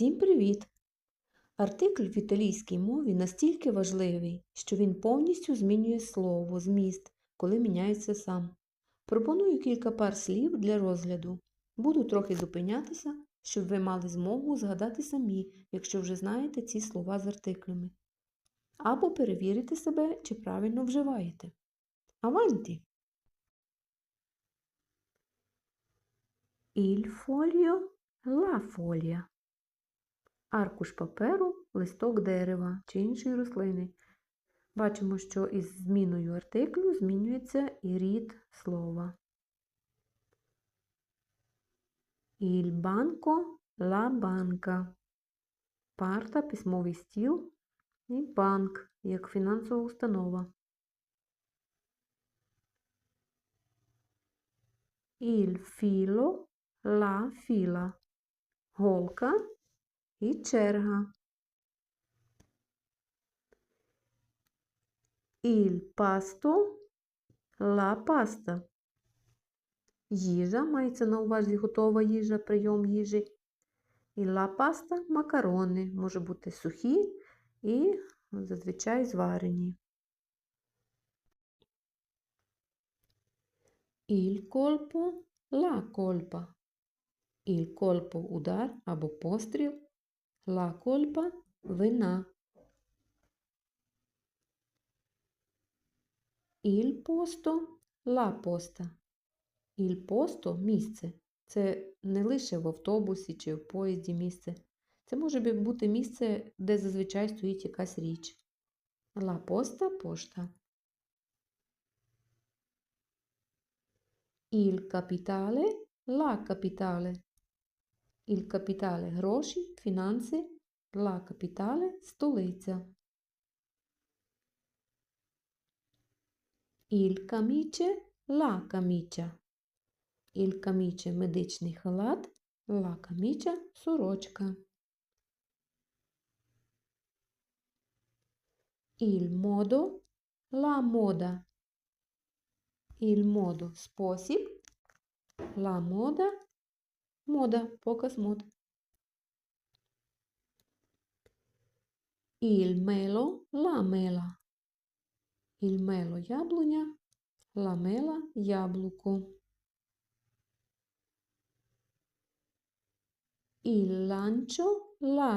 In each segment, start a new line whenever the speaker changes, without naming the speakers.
Всім привіт! Артикль в італійській мові настільки важливий, що він повністю змінює слово, зміст, коли міняється сам. Пропоную кілька пар слів для розгляду. Буду трохи зупинятися, щоб ви мали змогу згадати самі, якщо вже знаєте ці слова з артиклями. Або перевірити себе, чи правильно вживаєте. Аванті! Il foglio, la foglia. Аркуш паперу, листок дерева чи іншої рослини. Бачимо, що із зміною артиклю змінюється і рід слова. Il banco, la banca. Парта, письмовий стіл і банк, як фінансова установа. Il filo, la fila. Голка і черга. Il pasto, la pasta. Їжа мається на увазі готова їжа, прийом їжі. І la pasta – макарони, може бути сухі і зазвичай зварені. Il colpo, la colpa. Il colpo – удар або постріл. La colpa – вина. Il posto, la posta. Il posto – місце. Це не лише в автобусі чи в поїзді місце. Це може бути місце, де зазвичай стоїть якась річ. La posta – пошта. Il capitale, la capitale. Il capitale – гроші, фінанси. La capitale – столиця. Il camice, la camicia. Il camice – медичний халат. La camicia – сорочка. Il modo, la moda. Il modo – спосіб. La moda – мода, la mela. Il melo – яблуня. Mela – яблуко.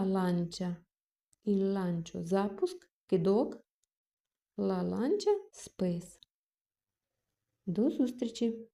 Lancia. Il lancio – запуск. La lancia – спис. До зустрічі!